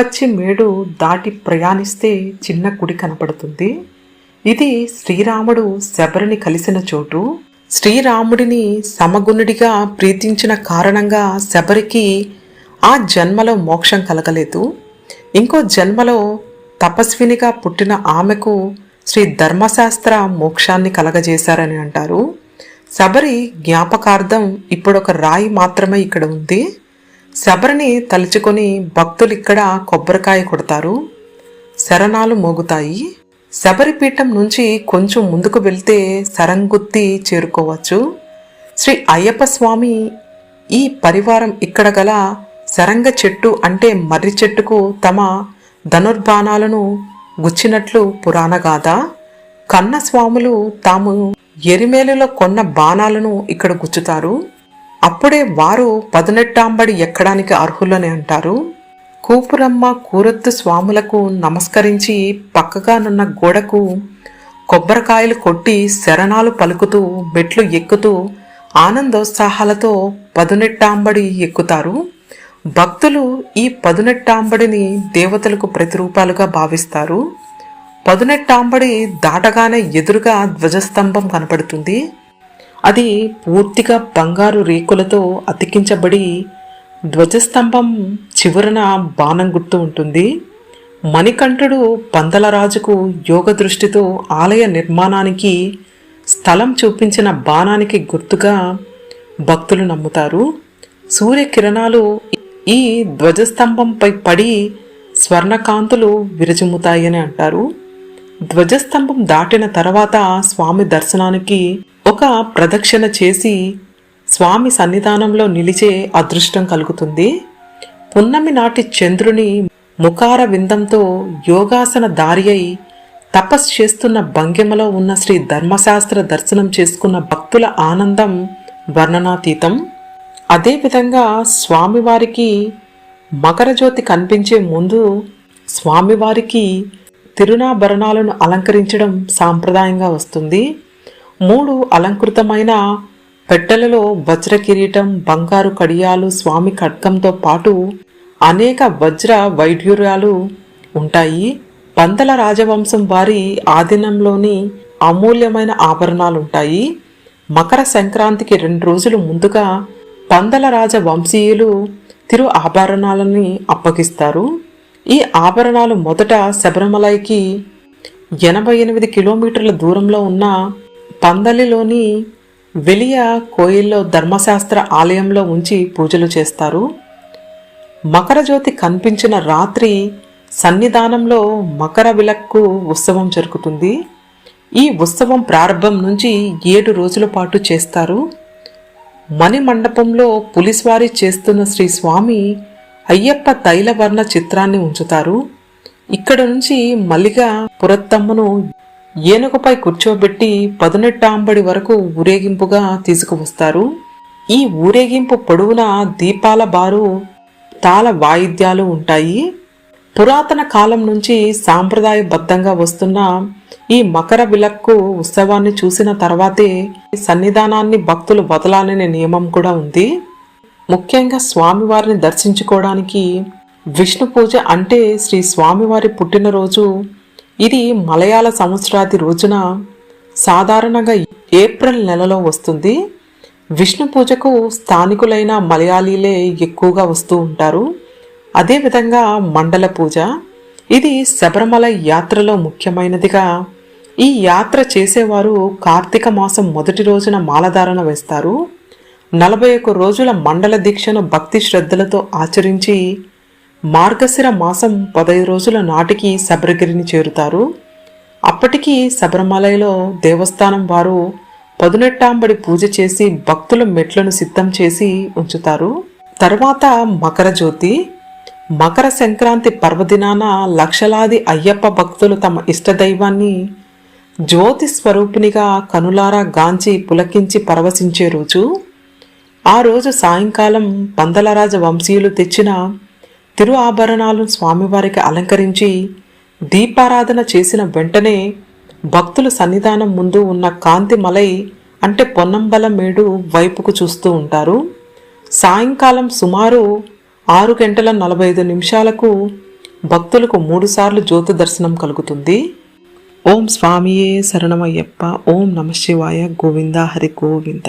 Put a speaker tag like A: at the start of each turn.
A: ఆకుపచ్చి మేడు దాటి ప్రయాణిస్తే చిన్న గుడి కనపడుతుంది. ఇది శ్రీరాముడు శబరిని కలిసిన చోటు. శ్రీరాముడిని సమగుణుడిగా ప్రీతించిన కారణంగా శబరికి ఆ జన్మలో మోక్షం కలగలేదు. ఇంకో జన్మలో తపస్వినిగా పుట్టిన ఆమెకు శ్రీ ధర్మశాస్త్ర మోక్షాన్ని కలగజేశారని అంటారు. శబరి జ్ఞాపకార్థం ఇప్పుడొక రాయి మాత్రమే ఇక్కడ ఉంది. శబరిని తలుచుకొని భక్తులు ఇక్కడ కొబ్బరికాయ కొడతారు. శరణాలు మోగుతాయి. శబరిపీఠం నుంచి కొంచెం ముందుకు వెళ్తే సరంగుత్తి చేరుకోవచ్చు. శ్రీ అయ్యప్ప స్వామి ఈ పరివారం ఇక్కడ గల సరంగ చెట్టు అంటే మర్రి చెట్టుకు తమ ధనుర్బాణాలను గుచ్చినట్లు పురాణగాథ కన్నస్వాములు కన్న స్వాములు తాము ఎరిమేలులో కొన్న బాణాలను ఇక్కడ గుచ్చుతారు. అప్పుడే వారు పదునెట్టాంబడి ఎక్కడానికి అర్హులని అంటారు. కూపురమ్మ కూరత్తు స్వాములకు నమస్కరించి పక్కగానున్న గోడకు కొబ్బరికాయలు కొట్టి శరణాలు పలుకుతూ మెట్లు ఎక్కుతూ ఆనందోత్సాహాలతో పదునెట్టాంబడి ఎక్కుతారు. భక్తులు ఈ పదునెట్టాంబడిని దేవతలకు ప్రతిరూపాలుగా భావిస్తారు. పదునెట్టాంబడి దాటగానే ఎదురుగా ధ్వజస్తంభం కనపడుతుంది. అది పూర్తిగా బంగారు రేకులతో అతికించబడి ధ్వజస్తంభం చివరన బాణం గుర్తు ఉంటుంది. మణికంఠుడు పందలరాజుకు యోగ దృష్టితో ఆలయ నిర్మాణానికి స్థలం చూపించిన బాణానికి గుర్తుగా భక్తులు నమ్ముతారు. సూర్యకిరణాలు ఈ ధ్వజస్తంభంపై పడి స్వర్ణకాంతులు విరజిమ్ముతాయని అంటారు. ధ్వజస్తంభం దాటిన తర్వాత స్వామి దర్శనానికి ఒక ప్రదక్షిణ చేసి స్వామి సన్నిధానంలో నిలిచే అదృష్టం కలుగుతుంది. పున్నమి నాటి చంద్రుని ముఖార విందంతో యోగాసన దారి అయి తపస్సు చేస్తున్న భంగిమలో ఉన్న శ్రీ ధర్మశాస్త్ర దర్శనం చేసుకున్న భక్తుల ఆనందం వర్ణనాతీతం. అదేవిధంగా స్వామివారికి మకరజ్యోతి కనిపించే ముందు స్వామివారికి తిరునాభరణాలను అలంకరించడం సాంప్రదాయంగా వస్తుంది. మూడు అలంకృతమైన పెట్టెలలో వజ్ర కిరీటం బంగారు కడియాలు స్వామి ఖడ్గంతో పాటు అనేక వజ్ర వైఢ్యూర్యాలు ఉంటాయి. పంతల రాజవంశం వారి ఆధీనంలోని అమూల్యమైన ఆభరణాలు ఉంటాయి. మకర సంక్రాంతికి రెండు రోజులు ముందుగా పందల రాజ వంశీయులు తిరు ఆభరణాలని అప్పగిస్తారు. ఈ ఆభరణాలు మొదట శబరిమలైకి ఎనభై ఎనిమిది కిలోమీటర్ల దూరంలో ఉన్న పందలిలోని వెలియ కోయిల్లో ధర్మశాస్త్ర ఆలయంలో ఉంచి పూజలు చేస్తారు. మకరజ్యోతి కనిపించిన రాత్రి సన్నిధానంలో మకర విలక్కు ఉత్సవం జరుగుతుంది. ఈ ఉత్సవం ప్రారంభం నుంచి ఏడు రోజుల పాటు చేస్తారు. మణి మండపంలో పులిస్వారీ చేస్తున్న శ్రీ స్వామి అయ్యప్ప తైలవర్ణ చిత్రాన్ని ఉంచుతారు. ఇక్కడ నుంచి మల్లిగా పురత్తమ్మను ఏనుగుపై కూర్చోబెట్టి పదునెట్టాంబడి వరకు ఊరేగింపుగా తీసుకువస్తారు. ఈ ఊరేగింపు పొడవునా దీపాల బారు తాళ వాయిద్యాలు ఉంటాయి. పురాతన కాలం నుంచి సాంప్రదాయబద్ధంగా వస్తున్న ఈ మకర విలక్కు ఉత్సవాన్ని చూసిన తర్వాతే సన్నిధానాన్ని భక్తులు వదలాలనే నియమం కూడా ఉంది. ముఖ్యంగా స్వామివారిని దర్శించుకోవడానికి విష్ణు పూజ అంటే శ్రీ స్వామివారి పుట్టినరోజు ఇది మలయాళ సంవత్సరాది రోజున సాధారణంగా ఏప్రిల్ నెలలో వస్తుంది. విష్ణు పూజకు స్థానికులైన మలయాళీలే ఎక్కువగా వస్తూ ఉంటారు. అదేవిధంగా మండల పూజ. ఇది శబరిమల యాత్రలో ముఖ్యమైనదిగా ఈ యాత్ర చేసేవారు కార్తీక మాసం మొదటి రోజున మాలధారణ వేస్తారు. నలభై ఒక్క రోజుల మండల దీక్షను భక్తి శ్రద్ధలతో ఆచరించి మార్గశిర మాసం పదహైదు రోజుల నాటికి శబరిగిరిని చేరుతారు. అప్పటికి శబరిమలలో దేవస్థానం వారు పదునెట్టాంబడి పూజ చేసి భక్తుల మెట్లను సిద్ధం చేసి ఉంచుతారు. తర్వాత మకర జ్యోతి మకర సంక్రాంతి పర్వదినాన లక్షలాది అయ్యప్ప భక్తులు తమ ఇష్టదైవాన్ని జ్యోతి స్వరూపినిగా కనులారా గాంచి పులకించి పరవశించే రోజు. ఆ రోజు సాయంకాలం పందలరాజ వంశీయులు తెచ్చిన తిరు ఆభరణాలు స్వామివారికి అలంకరించి దీపారాధన చేసిన వెంటనే భక్తుల సన్నిధానం ముందు ఉన్న కాంతిమలై అంటే పొన్నంబల మేడు వైపుకు చూస్తూ ఉంటారు. సాయంకాలం సుమారు ఆరు గంటల నలభై ఐదు నిమిషాలకు భక్తులకు మూడుసార్లు జ్యోతి దర్శనం కలుగుతుంది. ఓం స్వామియే శరణమయ్యప్ప ఓం నమశివాయ గోవింద హరి గోవింద.